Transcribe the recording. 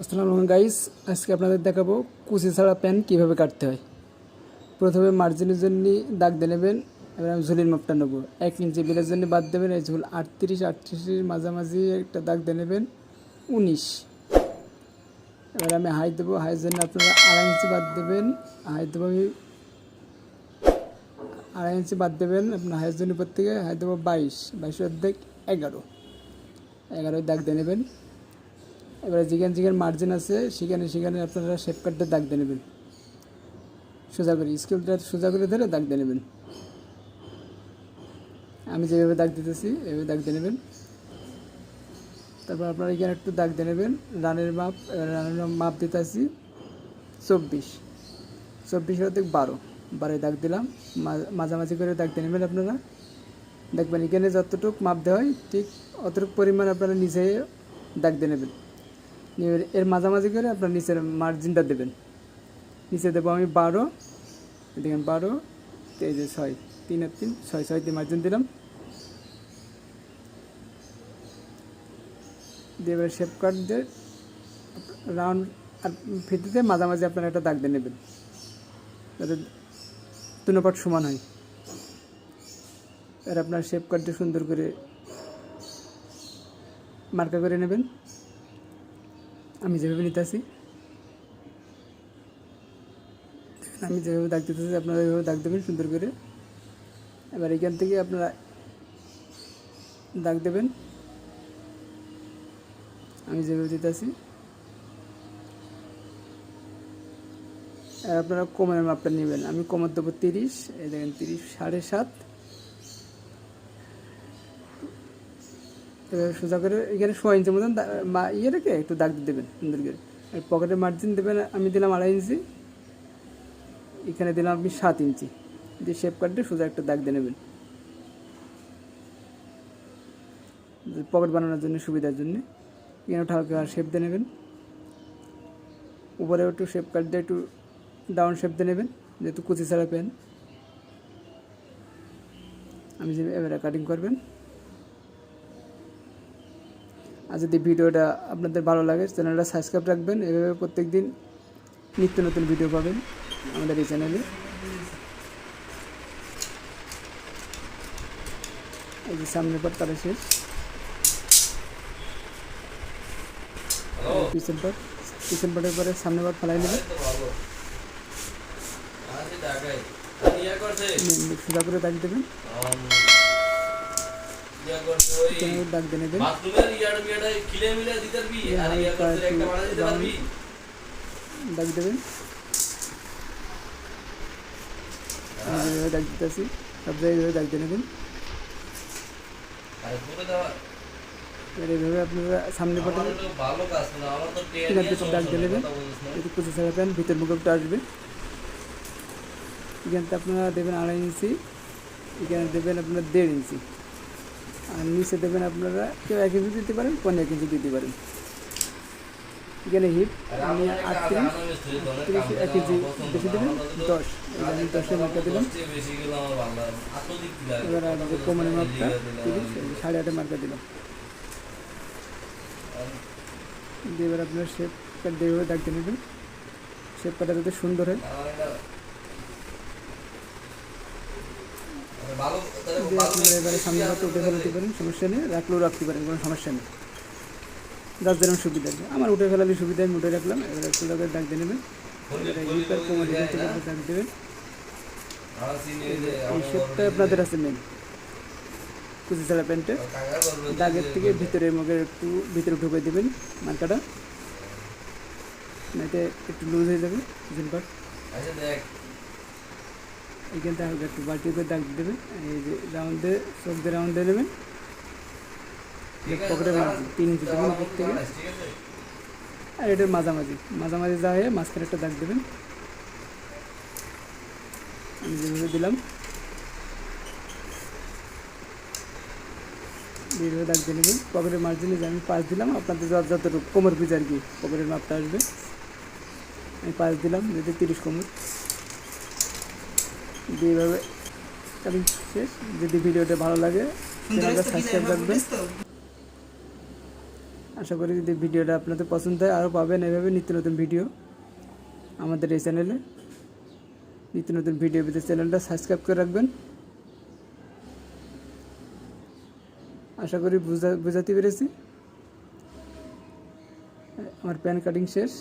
আসসালামু আলাইকুম গাইস, আজকে আপনাদের দেখাবো কুচি ছাড়া প্যান কীভাবে কাটতে হয়। প্রথমে মার্জিনের জন্য দাগ দিয়ে নেবেন, এবার আমি ঝুলির মাপটা নেব। এক ইঞ্চি বিলের জন্য বাদ দেবেন, এই ঝুল আটত্রিশ, আটত্রিশের মাঝামাঝি একটা দাগ দিয়ে নেবেন, উনিশ। এবার আমি হাই দেবো, হাইয়ের জন্য আপনারা আড়াই ইঞ্চি বাদ দেবেন, হাই দেবো আমি আড়াই ইঞ্চি বাদ দেবেন, আপনার হাইয়ের জন্য উপর থেকে হাই দেবো বাইশ বাইশ অর্ধেক এগারো। এগারোয় দাগ দিয়ে নেবেন। এবারে যেখানে যেখানে মার্জিন আছে, সেখানে সেখানে আপনারা শেপ কাটতে দাগ দিয়ে নেবেন। সোজা করে স্কেলটা সোজা করে ধরে দাগ দিয়ে নেবেন। আমি যেভাবে দাগ দিতেছি, এভাবে দাগ দিয়ে নেবেন। তারপর আপনারা এখানে একটু দাগ দিয়ে নেবেন। রানের মাপ রানের মাপ দিতে আসি চব্বিশ। চব্বিশ অর্ধেক বারো। বারোয় দাগ দিলাম। মাঝামাঝি করে দাগ দিয়ে নেবেন আপনারা। দেখবেন এখানে যতটুকু মাপ দেওয়া হয়, ঠিক অতটুকু পরিমাণ আপনারা নিচে দাগ দিয়ে নেবেন। এর মাঝামাঝি করে আপনার নিচের মার্জিনটা দেবেন। নিচে দেবো আমি বারো, দেখেন বারো, এই যে ছয়, তিন আর তিন, ছয় ছয় দিয়ে মার্জিন দিলাম। দিয়ে এবার শেপ কাট দিয়ে রাউন্ড আর ফিতিতে মাঝামাঝি আপনারা একটা দাগ দিয়ে নেবেন। যাতে তুনোপাট সমান হয়। এবার আপনার শেপ কাট দিয়ে সুন্দর করে মার্কা করে নেবেন। আমি যেভাবে নিতেছি। আমি যেভাবে দাগ দিতেছি, আপনারা এইভাবে দাগ দেবেন, সুন্দর করে। এবার এখান থেকে আপনারা দাগ দেবেন। আমি যেভাবে দিতেছি। আর আপনারা কোমরের মাপটা নেবেন। আমি কোমর দেবো তিরিশ, এই দেখেন, তিরিশ সাড়ে সাত। সোজা করে এখানে সোয়া ইঞ্চির মতন ইয়ে রেখে একটু দাগ দেবেন সুন্দর করে। আর পকেটের মার্জিন দেবেন, আমি দিলাম আড়াই ইঞ্চি। এখানে দিলাম আপনি সাত ইঞ্চি। দিয়ে শেপ কাটতে সোজা একটা দাগ দিয়ে নেবেন। পকেট বানানোর জন্য, সুবিধার জন্য। এখানে হালকা শেপ দিয়ে নেবেন। উপরে একটু শেপ কাট দিয়ে একটু ডাউন শেপ দিয়ে নেবেন, যেহেতু কুচি ছাড়া পেন আমি যে এবারে কাটিং করবেন। আর যদি ভিডিওটা আপনাদের ভালো লাগে চ্যানেলটা সাবস্ক্রাইব রাখবেন। এভাবে প্রত্যেক দিন নিত্য নতুন ভিডিও পাবেন আমাদের এই চ্যানেলে। এই যে সামনের পাট কাটা শেষ। পিছন পাট পিছন পাটের পরে সামনের পাট ফেলাই নেবে। সোজা করে দাগ দেবেন এখানে দাগ দিয়ে নেবেন দাগ দেবেন আমি যেভাবে দাগ দিতেছি সব জায়গায় এইভাবে দাগ দিয়ে নেবেন এবার এইভাবে আপনারা সামনে পাটে কিনার দিকে দাগ দিয়ে নেবেন যদি কুচি ছাড়া পেন ভিতর মুখে একটু আসবে এখানতে আপনারা দেবেন আড়াই ইঞ্চি এখানে দেবেন আপনারা দেড় ইঞ্চি আর নিচে দেবেন আপনারা, কেউ এক ইঞ্চি দিতে পারেন পনেরো এক ইঞ্চি দিতে পারেন। এখানে হিপ আমি আটত্রিশ তিরিশ এক ইঞ্চি বেশি দেবেন, দশ। আমি দশের মাপটা দিলাম। এবার যে কোমরের মাপটা, তিরিশ সাড়ে আটের মার্কা দিলাম। দিয়ে এবার আপনার শেপ কাট দিয়ে দাগ নেবেন। শেপ কাটা যাতে সুন্দর হয় দিয়ে আপনারা এবারে সামনে হাতে উঠে ফেলাতে পারেন সমস্যা নেই রাখলেও রাখতে পারেন কোনো সমস্যা নেই। যার যেরকম সুবিধা আছে। আমার উঠে ফেলালে সুবিধা আমি উঠে রাখলাম এবারে একটু করে দাগ দিয়ে নেবেন। এবারে কোমর একটু দাগ দেবেন। এই শেপটা আপনাদের আছে মেন কুচি ছাড়া প্যান্টে দাগের থেকে ভিতরে মুখের একটু ভিতরে ঢুকে দেবেন মার্কাটা। নাইতে একটু লুজ হয়ে যাবে পিছন পাট এইখান থেকে হালকা একটু বালতি করে দাগ দেবেন। এই যে রাউন্ডে চোখ দিয়ে রাউন্ড দিয়ে নেবেন। পকেটের মাঝে তিন ইঞ্চি দেবেন উপর থেকে। আর এটার মাঝামাঝি। মাঝামাঝি যা হয়ে মাঝখানে একটা দাগ দেবেন। আমি যেভাবে দিলাম। এইভাবে দাগ দিয়ে নেবেন। পকেটের মার্জিনে যে আমি পাঁচ দিলাম, আপনাদের যত যতটুকু কোমর পিস আর কি পকেটের মাপটা আসবে। আমি পাঁচ দিলাম, যদি তিরিশ কোমর। দিয়ে কাটিং শেষ। যদি ভিডিওটা ভালো লাগে চ্যানেলটা সাবস্ক্রাইব রাখবেন। আশা করি যদি ভিডিওটা আপনাদের পছন্দ হয় আরও পাবেন এভাবে নিত্য নতুন ভিডিও আমাদের এই চ্যানেলে। নিত্য নতুন ভিডিও পেতে চ্যানেলটা সাবস্ক্রাইব করে রাখবেন। আশা করি বুঝা বোঝাতে পেরেছি। আমার প্যান কাটিং শেষ।